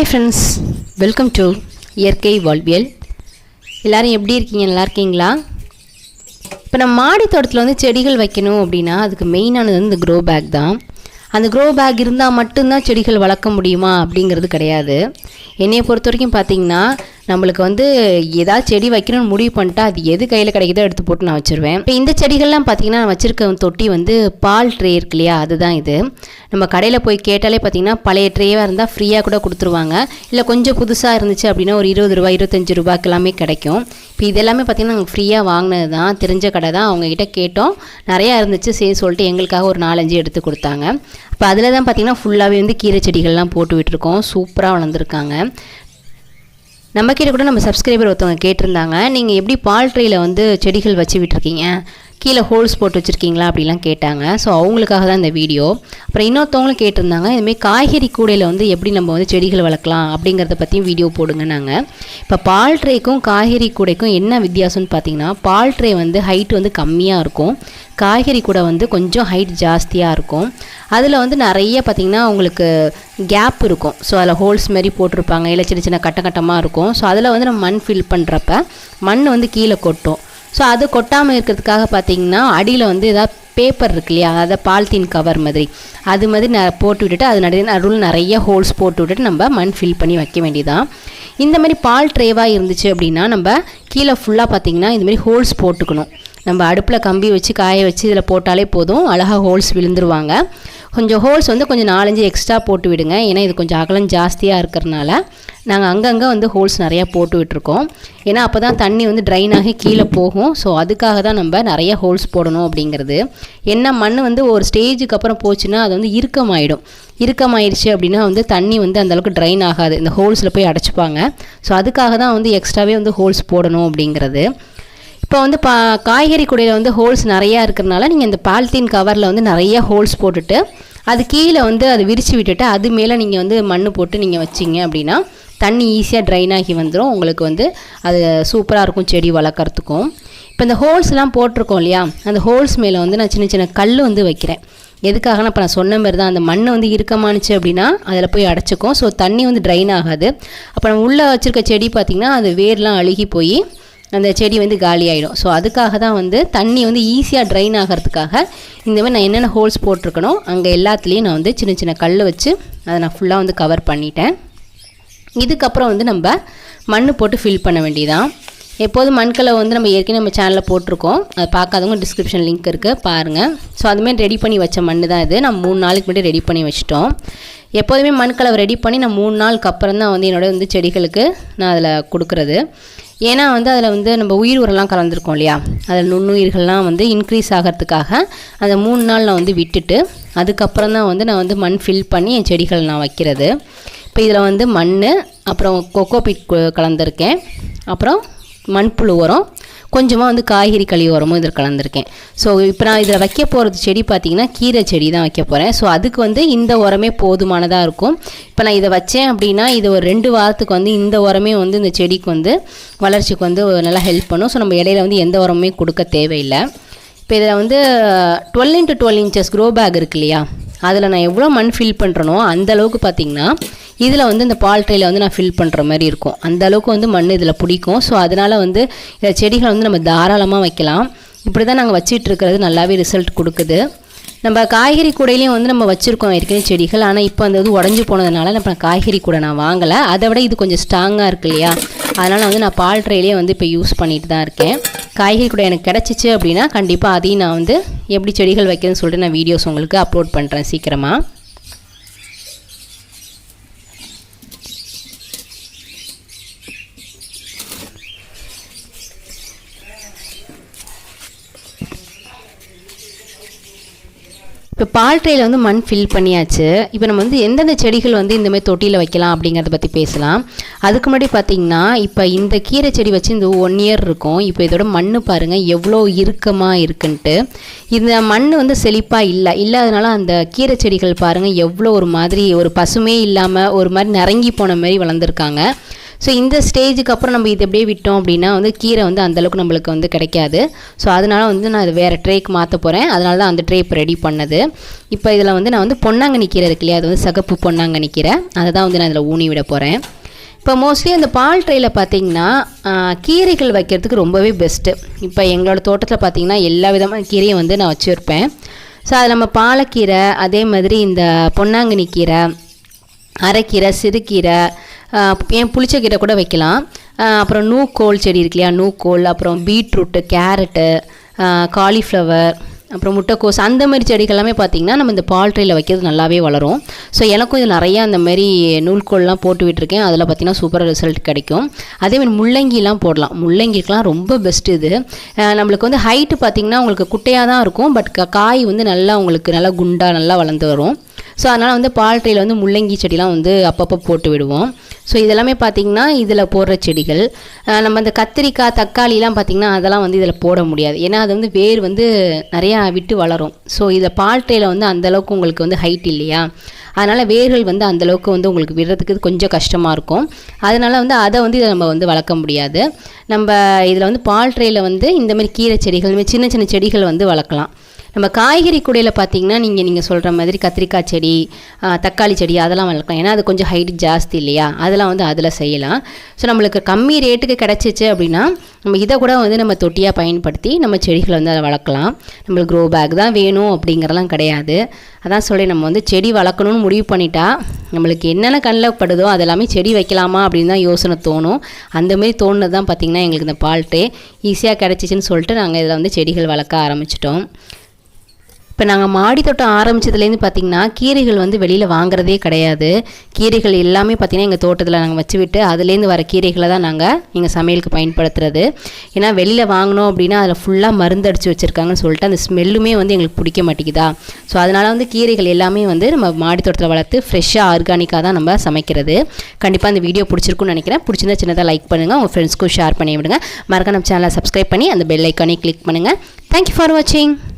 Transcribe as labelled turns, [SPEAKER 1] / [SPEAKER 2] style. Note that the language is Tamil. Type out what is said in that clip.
[SPEAKER 1] ஹாய் ஃப்ரெண்ட்ஸ் வெல்கம் டு இயற்கை வாழ்வியல் எல்லோரும் எப்படி இருக்கீங்க நல்லா இருக்கீங்களா இப்போ நம்ம மாடி தோட்டத்தில் வந்து செடிகள் வைக்கணும் அப்படின்னா அதுக்கு மெயினானது வந்து இந்த க்ரோ பேக் தான் அந்த க்ரோ பேக் இருந்தால் மட்டும்தான் செடிகள் வளர்க்க முடியுமா அப்படிங்கிறது கிடையாது என்னையை பொறுத்த வரைக்கும் பார்த்தீங்கன்னா நம்மளுக்கு வந்து ஏதாவது செடி வைக்கணும்னு முடிவு பண்ணிட்டா அது எது கையில் கிடைக்குதோ எடுத்து போட்டு நான் வச்சுருவேன் இப்போ இந்த செடிகள்லாம் பார்த்தீங்கன்னா நான் வச்சுருக்க தொட்டி வந்து பால் ட்ரே இருக்கு இல்லையா அதுதான் இது நம்ம கடையில் போய் கேட்டாலே பார்த்தீங்கன்னா பழைய ட்ரேவாக இருந்தால் ஃப்ரீயாக கூட கொடுத்துருவாங்க இல்லை கொஞ்சம் புதுசாக இருந்துச்சு அப்படின்னா ஒரு இருபது ரூபா இருபத்தஞ்சி ரூபாய்க்கு எல்லாமே கிடைக்கும் இப்போ இதெல்லாமே பார்த்தீங்கன்னா நாங்கள் ஃப்ரீயாக வாங்கினது தான் தெரிஞ்ச கடை தான் அவங்கக்கிட்ட கேட்டோம் நிறையா இருந்துச்சு சரி சொல்லிட்டு எங்களுக்காக ஒரு நாலஞ்சு எடுத்து கொடுத்தாங்க இப்போ அதில் தான் பார்த்தீங்கன்னா ஃபுல்லாகவே வந்து கீரை செடிகள்லாம் போட்டு விட்டுருக்கோம் சூப்பராக வளர்ந்துருக்காங்க நம்ம நம்மக்கிட்ட கூட நம்ம சப்ஸ்கிரைபர் ஒருத்தவங்க கேட்டிருந்தாங்க நீங்கள் எப்படி பால் வந்து செடிகள் வச்சு விட்டுருக்கீங்க கீழே ஹோல்ஸ் போட்டு வச்சுருக்கீங்களா அப்படிலாம் கேட்டாங்க ஸோ அவங்களுக்காக தான் இந்த வீடியோ அப்புறம் இன்னொருத்தவங்களும் கேட்டிருந்தாங்க இதுமாரி காய்கறி கூடையில் வந்து எப்படி நம்ம வந்து செடிகள் வளர்க்கலாம் அப்படிங்கிறத பற்றியும் வீடியோ போடுங்க நாங்கள் இப்போ பால் ட்ரேக்கும் காய்கறி கூடைக்கும் என்ன வித்தியாசம்னு பார்த்தீங்கன்னா பால் ட்ரே வந்து ஹைட் வந்து கம்மியாக இருக்கும் காய்கறி கூடை வந்து கொஞ்சம் ஹைட் ஜாஸ்தியாக இருக்கும் அதில் வந்து நிறைய பார்த்திங்கன்னா உங்களுக்கு கேப் இருக்கும் ஸோ அதில் ஹோல்ஸ் மாதிரி போட்டிருப்பாங்க இல்லை சின்ன சின்ன கட்ட கட்டமாக இருக்கும் ஸோ அதில் வந்து நம்ம மண் ஃபில் பண்ணுறப்ப மண் வந்து கீழே கொட்டும் ஸோ அது கொட்டாமல் இருக்கிறதுக்காக பார்த்தீங்கன்னா அடியில் வந்து ஏதாவது பேப்பர் இருக்கு இல்லையா அதை பால்தீன் கவர் மாதிரி அது மாதிரி நான் போட்டு விட்டுட்டு அது நடுவே நடுவில் நிறைய ஹோல்ஸ் போட்டு விட்டுட்டு நம்ம மண் ஃபில் பண்ணி வைக்க வேண்டியதான் இந்த மாதிரி பால் ட்ரேவாக இருந்துச்சு அப்படின்னா நம்ம கீழே ஃபுல்லாக பார்த்திங்கன்னா இந்த மாதிரி ஹோல்ஸ் போட்டுக்கணும் நம்ம அடுப்பில் கம்பி வச்சு காய வச்சு இதில் போட்டாலே போதும் அழகாக ஹோல்ஸ் விழுந்துருவாங்க கொஞ்சம் ஹோல்ஸ் வந்து கொஞ்சம் நாலஞ்சு எக்ஸ்ட்ரா போட்டு விடுங்க ஏன்னா இது கொஞ்சம் அகலம் ஜாஸ்தியாக இருக்கிறனால நாங்கள் அங்கங்கே வந்து ஹோல்ஸ் நிறையா போட்டு விட்டுருக்கோம் ஏன்னா அப்போ தான் தண்ணி வந்து ட்ரைன் ஆகி கீழே போகும் ஸோ அதுக்காக தான் நம்ம நிறைய ஹோல்ஸ் போடணும் அப்படிங்கிறது என்ன மண் வந்து ஒரு ஸ்டேஜுக்கு அப்புறம் போச்சுன்னா அது வந்து இறுக்கமாயிடும் இறுக்கமாயிடுச்சு அப்படின்னா வந்து தண்ணி வந்து அந்தளவுக்கு ட்ரைன் ஆகாது இந்த ஹோல்ஸில் போய் அடைச்சிப்பாங்க ஸோ அதுக்காக தான் வந்து எக்ஸ்ட்ராவே வந்து ஹோல்ஸ் போடணும் அப்படிங்கிறது இப்போ வந்து பா காய்கறி குடையில் வந்து ஹோல்ஸ் நிறையா இருக்கிறனால நீங்கள் இந்த பால்தீன் கவரில் வந்து நிறைய ஹோல்ஸ் போட்டுட்டு அது கீழே வந்து அது விரித்து விட்டுட்டு அது மேலே நீங்கள் வந்து மண் போட்டு நீங்கள் வச்சிங்க அப்படின்னா தண்ணி ஈஸியாக ட்ரைன் ஆகி வந்துடும் உங்களுக்கு வந்து அது சூப்பராக இருக்கும் செடி வளர்க்குறதுக்கும் இப்போ இந்த ஹோல்ஸ்லாம் போட்டிருக்கோம் இல்லையா அந்த ஹோல்ஸ் மேலே வந்து நான் சின்ன சின்ன கல் வந்து வைக்கிறேன் எதுக்காகனா இப்போ நான் சொன்ன மாதிரி தான் அந்த மண் வந்து இருக்கமானுச்சு அப்படின்னா அதில் போய் அடைச்சிக்கும் ஸோ தண்ணி வந்து ட்ரைன் ஆகாது அப்போ நம்ம உள்ளே வச்சுருக்க செடி பார்த்திங்கன்னா அது வேர்லாம் அழுகி போய் அந்த செடி வந்து காலி ஆகிடும் ஸோ அதுக்காக தான் வந்து தண்ணி வந்து ஈஸியாக ட்ரைன் ஆகிறதுக்காக இந்த மாதிரி நான் என்னென்ன ஹோல்ஸ் போட்டிருக்கணும் அங்கே எல்லாத்துலேயும் நான் வந்து சின்ன சின்ன கல் வச்சு அதை நான் ஃபுல்லாக வந்து கவர் பண்ணிட்டேன் இதுக்கப்புறம் வந்து நம்ம மண் போட்டு ஃபில் பண்ண வேண்டியதான் எப்போதும் மண்கலை வந்து நம்ம ஏற்கனவே நம்ம சேனலில் போட்டிருக்கோம் அது பார்க்காதவங்க டிஸ்கிரிப்ஷன் லிங்க் இருக்குது பாருங்கள் ஸோ அதுமாதிரி ரெடி பண்ணி வச்ச மண் தான் இது நம்ம மூணு நாளைக்கு முன்னாடி ரெடி பண்ணி வச்சுட்டோம் எப்போதுமே மண்கலவை ரெடி பண்ணி நான் மூணு நாளுக்கு அப்புறம் தான் வந்து என்னோட வந்து செடிகளுக்கு நான் அதில் கொடுக்குறது ஏன்னா வந்து அதில் வந்து நம்ம உயிர் உரம்லாம் கலந்துருக்கோம் இல்லையா அதில் நுண்ணுயிர்கள்லாம் வந்து இன்க்ரீஸ் ஆகிறதுக்காக அந்த மூணு நாள் நான் வந்து விட்டுட்டு அதுக்கப்புறம் தான் வந்து நான் வந்து மண் ஃபில் பண்ணி என் செடிகள் நான் வைக்கிறது இப்போ இதில் வந்து மண் அப்புறம் கொக்கோ பிட் கலந்துருக்கேன் அப்புறம் மண்புழு உரம் கொஞ்சமாக வந்து காய்கறி கழிவு உரமும் இதில் கலந்துருக்கேன் ஸோ இப்போ நான் இதில் வைக்க போகிறது செடி பார்த்திங்கன்னா கீரை செடி தான் வைக்க போகிறேன் ஸோ அதுக்கு வந்து இந்த உரமே போதுமானதாக இருக்கும் இப்போ நான் இதை வச்சேன் அப்படின்னா இது ஒரு ரெண்டு வாரத்துக்கு வந்து இந்த உரமே வந்து இந்த செடிக்கு வந்து வளர்ச்சிக்கு வந்து நல்லா ஹெல்ப் பண்ணும் ஸோ நம்ம இடையில வந்து எந்த உரமுமே கொடுக்க தேவையில்லை இப்போ இதில் வந்து twelve into twelve inches grow bag இருக்கு இல்லையா அதில் நான் எவ்வளோ மண் ஃபில் பண்ணுறனோ அந்தளவுக்கு பார்த்திங்கன்னா இதில் வந்து இந்த பால் ட்ரேயில் வந்து நான் ஃபில் பண்ணுற மாதிரி இருக்கும் அந்த அளவுக்கு வந்து மண் இதில் பிடிக்கும் ஸோ அதனால் வந்து இதில் செடிகளை வந்து நம்ம தாராளமாக வைக்கலாம் இப்படி தான் நாங்கள் இருக்கிறது நல்லாவே ரிசல்ட் கொடுக்குது நம்ம காய்கறி கூடையிலையும் வந்து நம்ம வச்சுருக்கோம் ஏற்கனவே செடிகள் ஆனால் இப்போ அந்த இது உடஞ்சி போனதுனால நம்ம காய்கறி கூடை நான் வாங்கலை அதை விட இது கொஞ்சம் ஸ்ட்ராங்காக இருக்கு இல்லையா அதனால் வந்து நான் பால் ட்ரேலேயே வந்து இப்போ யூஸ் பண்ணிட்டு தான் இருக்கேன் காய்கறி கூட எனக்கு கிடச்சிச்சு அப்படின்னா கண்டிப்பாக அதையும் நான் வந்து எப்படி செடிகள் வைக்கிறதுன்னு சொல்லிட்டு நான் வீடியோஸ் உங்களுக்கு அப்லோட் பண்ணுறேன் சீக்கிரமாக இப்போ பால் ட்ரையில் வந்து மண் ஃபில் பண்ணியாச்சு இப்போ நம்ம வந்து எந்தெந்த செடிகள் வந்து இந்தமாதிரி தொட்டியில் வைக்கலாம் அப்படிங்கிறத பற்றி பேசலாம் அதுக்கு முன்னாடி பார்த்தீங்கன்னா இப்போ இந்த கீரை செடி வச்சு இந்த ஒன் இயர் இருக்கும் இப்போ இதோட மண் பாருங்கள் எவ்வளோ இறுக்கமாக இருக்குன்ட்டு இந்த மண் வந்து செழிப்பாக இல்லை இல்லாதனால அந்த கீரை செடிகள் பாருங்கள் எவ்வளோ ஒரு மாதிரி ஒரு பசுமே இல்லாமல் ஒரு மாதிரி நிறங்கி போன மாதிரி வளர்ந்துருக்காங்க ஸோ இந்த ஸ்டேஜுக்கு அப்புறம் நம்ம இது எப்படியே விட்டோம் அப்படின்னா வந்து கீரை வந்து அந்தளவுக்கு நம்மளுக்கு வந்து கிடைக்காது ஸோ அதனால் வந்து நான் இது வேறு ட்ரேக்கு மாற்ற போகிறேன் அதனால தான் அந்த ட்ரே இப்போ ரெடி பண்ணது இப்போ இதில் வந்து நான் வந்து பொன்னாங்கண்ணி கீரை இருக்கு இல்லையா அது வந்து சகப்பு பொன்னாங்கண்ணி கீரை அதை தான் வந்து நான் இதில் ஊனி விட போகிறேன் இப்போ மோஸ்ட்லி அந்த பால் ட்ரையில் பார்த்தீங்கன்னா கீரைகள் வைக்கிறதுக்கு ரொம்பவே பெஸ்ட்டு இப்போ எங்களோட தோட்டத்தில் பார்த்திங்கன்னா எல்லா விதமான கீரையும் வந்து நான் வச்சுருப்பேன் ஸோ அதில் நம்ம பாலக்கீரை அதே மாதிரி இந்த பொன்னாங்கண்ணி கீரை அரைக்கீரை சிறுகீரை ஏன் புளிச்சக்கீரை கூட வைக்கலாம் அப்புறம் நூக்கோல் செடி இருக்கு இல்லையா நூக்கோல் அப்புறம் பீட்ரூட்டு கேரட்டு காலிஃப்ளவர் அப்புறம் முட்டைக்கோஸ் அந்த மாதிரி செடிகள் எல்லாமே பார்த்திங்கன்னா நம்ம இந்த பால் ட்ரையில் வைக்கிறது நல்லாவே வளரும் ஸோ எனக்கும் இது நிறையா அந்த மாதிரி நூல்கோள்லாம் போட்டு விட்டுருக்கேன் அதில் பார்த்திங்கன்னா சூப்பராக ரிசல்ட் கிடைக்கும் அதேமாதிரி முள்ளங்கிலாம் போடலாம் முள்ளங்கிக்கெலாம் ரொம்ப பெஸ்ட்டு இது நம்மளுக்கு வந்து ஹைட்டு பார்த்திங்கன்னா உங்களுக்கு குட்டையாக தான் இருக்கும் பட் காய் வந்து நல்லா உங்களுக்கு நல்லா குண்டாக நல்லா வளர்ந்து வரும் ஸோ அதனால் வந்து பால் ட்ரையில் வந்து முள்ளங்கி செடிலாம் வந்து அப்பப்போ போட்டு விடுவோம் ஸோ இதெல்லாமே பார்த்திங்கன்னா இதில் போடுற செடிகள் நம்ம அந்த கத்திரிக்காய் தக்காளிலாம் பார்த்திங்கன்னா அதெல்லாம் வந்து இதில் போட முடியாது ஏன்னா அது வந்து வேர் வந்து நிறையா விட்டு வளரும் ஸோ இதில் பால்ட்ரேயில் வந்து அந்தளவுக்கு உங்களுக்கு வந்து ஹைட் இல்லையா அதனால் வேர்கள் வந்து அந்தளவுக்கு வந்து உங்களுக்கு விடுறதுக்கு கொஞ்சம் கஷ்டமாக இருக்கும் அதனால் வந்து அதை வந்து இதை நம்ம வந்து வளர்க்க முடியாது நம்ம இதில் வந்து பால் வந்து இந்தமாரி கீரை செடிகள் சின்ன சின்ன செடிகள் வந்து வளர்க்கலாம் நம்ம காய்கறி கூடையில் பார்த்தீங்கன்னா நீங்கள் நீங்கள் சொல்கிற மாதிரி கத்திரிக்காய் செடி தக்காளி செடி அதெல்லாம் வளர்க்கலாம் ஏன்னா அது கொஞ்சம் ஹைட் ஜாஸ்தி இல்லையா அதெல்லாம் வந்து அதில் செய்யலாம் ஸோ நம்மளுக்கு கம்மி ரேட்டுக்கு கிடச்சிச்சு அப்படின்னா நம்ம இதை கூட வந்து நம்ம தொட்டியாக பயன்படுத்தி நம்ம செடிகளை வந்து அதை வளர்க்கலாம் நம்மளுக்கு க்ரோ பேக் தான் வேணும் அப்படிங்கிறலாம் கிடையாது அதான் சொல்லி நம்ம வந்து செடி வளர்க்கணும்னு முடிவு பண்ணிட்டா நம்மளுக்கு என்னென்ன கண்ணில் படுதோ அதெல்லாமே செடி வைக்கலாமா அப்படின்னு தான் யோசனை தோணும் அந்தமாரி தோணுனது தான் பார்த்திங்கன்னா எங்களுக்கு இந்த பால்ட்டு ஈஸியாக கிடச்சிச்சின்னு சொல்லிட்டு நாங்கள் இதில் வந்து செடிகள் வளர்க்க ஆரம்பிச்சிட்டோம் இப்போ நாங்கள் மாடி தோட்டம் ஆரம்பித்ததுலேருந்து பார்த்திங்கன்னா கீரைகள் வந்து வெளியில் வாங்குறதே கிடையாது கீரைகள் எல்லாமே பார்த்திங்கன்னா எங்கள் தோட்டத்தில் நாங்கள் வச்சு விட்டு அதுலேருந்து வர கீரைகளை தான் நாங்கள் எங்கள் சமையலுக்கு பயன்படுத்துறது ஏன்னா வெளியில் வாங்கினோம் அப்படின்னா அதில் ஃபுல்லாக மருந்து அடித்து வச்சுருக்காங்கன்னு சொல்லிட்டு அந்த ஸ்மெல்லுமே வந்து எங்களுக்கு பிடிக்க மாட்டேங்குதா ஸோ அதனால் வந்து கீரைகள் எல்லாமே வந்து நம்ம மாடி தோட்டத்தில் வளர்த்து ஃப்ரெஷ்ஷாக ஆர்கானிக்காக தான் நம்ம சமைக்கிறது கண்டிப்பாக அந்த வீடியோ பிடிச்சிருக்குன்னு நினைக்கிறேன் பிடிச்சிருந்தா சின்னதாக லைக் பண்ணுங்கள் உங்கள் ஃப்ரெண்ட்ஸ்க்கும் ஷேர் பண்ணி விடுங்க மறக்க நம்ம சேனலை சப்ஸ்கிரைப் பண்ணி அந்த பெல் ஐக்கானே கிளிக் பண்ணுங்கள் தேங்க்யூ ஃபார் வாட்சிங்